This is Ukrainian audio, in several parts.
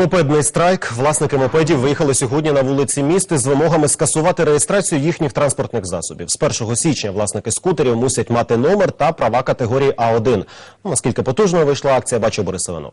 Мопедний страйк. Власники мопедів виїхали сьогодні на вулиці міст з вимогами скасувати реєстрацію їхніх транспортних засобів. З 1 січня власники скутерів мусять мати номер та права категорії А1. Ну, наскільки потужною вийшла акція, бачив Борис Іванов.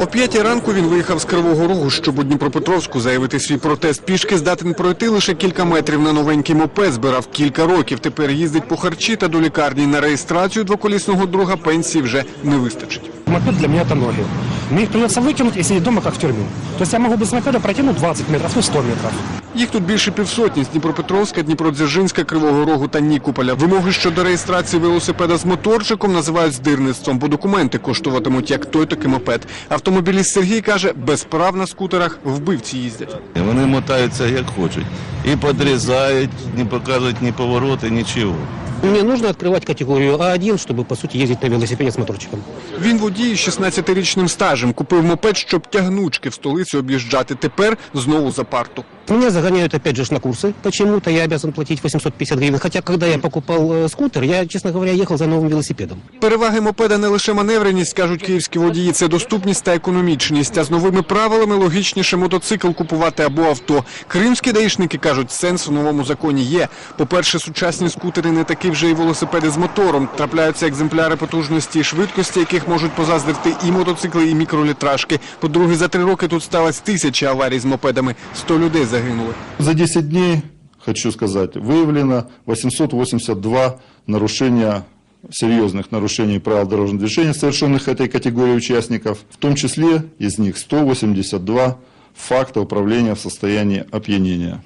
О п'ятій ранку він виїхав з Кривого Рогу, щоб у Дніпропетровську заявити свій протест. Пішки здатен пройти лише кілька метрів на новенький мопед. Збирав кілька років. Тепер їздить по харчі та до лікарні. На реєстрацію двоколісного друга пенсії вже не вистачить. Мопед для меня это ноги. Мне их придется выкинуть и сидеть дома, как в тюрьме. То есть я могу без пройти ну, 20 метров, ну 100 метров. Їх тут більше півсотні з Дніпропетровська, Дніпродзержинська, Кривого Рогу та Нікополя. Вимоги щодо реєстрації велосипеда з моторчиком називають здирництвом, бо документи коштуватимуть як той, так і мопед. Автомобіліст Сергій каже, без прав на скутерах вбивці їздять. Вони мотаються як хочуть. І подрізають, не показують ні повороти, нічого. Мне нужно открывать категорию А1, чтобы, по суті, їздити на велосипеді з моторчиком. Він водій з 16-річним стажем. Купив мопед, щоб тягнучки в столиці об'їжджати. Тепер знову за парту. Меня загоняют опять же ж на курсы. Почему-то я обязан платить 850 гривен. Хотя, когда я покупал э, скутер, я, честно говоря, ехал за новым велосипедом. Переваги мопеда не лише маневреність, кажуть київські водії, це доступність та економічність. А з новими правилами логічніше мотоцикл купувати або авто. Кримські даїшники кажуть, сенс у новому законі є. По-перше, сучасні скутери не такі вже і велосипеди з мотором. Трапляються екземпляри потужності і швидкості, яких можуть позаздрити і мотоцикли, і мікролітражки. По-друге, за три роки тут сталося тисячі аварій з мопедами. 100 людей загинули. За 10 дней, хочу сказать, выявлено 882 нарушения серьезных нарушений правил дорожного движения, совершенных этой категорией участников. В том числе из них 182 факта управления в состоянии опьянения.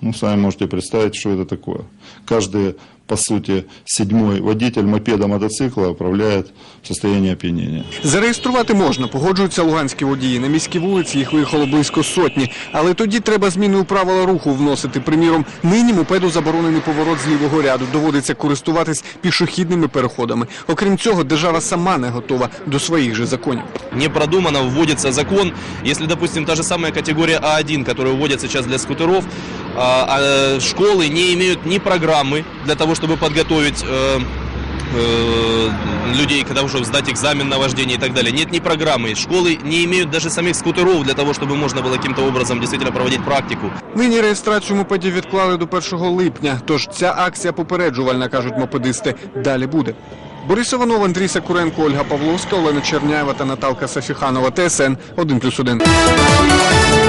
Ну, сами можете представить, что это такое. Каждый, по сути, седьмой водитель мопеда, мотоцикла управляет в состоянии опьянения. Зареєструвати можна, погоджуються луганські водії. На міській вулиці їх виїхало близько сотні. Але тоді треба зміни у правила руху вносити. Приміром, нині мопеду заборонений поворот з лівого ряду. Доводиться користуватись пішохідними переходами. Окрім цього, держава сама не готова до своїх же законів. не продуманно вводится закон. Если, допустим, та же самая категория А1, которая вводится сейчас для скутеров, а, а, школы не имеют ни программы для того, чтобы подготовить э, э, людей, когда уже сдать экзамен на вождение и так далее. Нет ни программы. Школы не имеют даже самих скутеров для того, чтобы можно было каким-то образом действительно проводить практику. Нині реєстрацію мопедів відклали до 1 липня. Тож ця акція попереджувальна, кажуть мопедисти. Далі буде. Борис Іванов, Андрій Сакуренко, Ольга Павловська, Олена Черняєва та Наталка Сафіханова. ТСН 1+,1.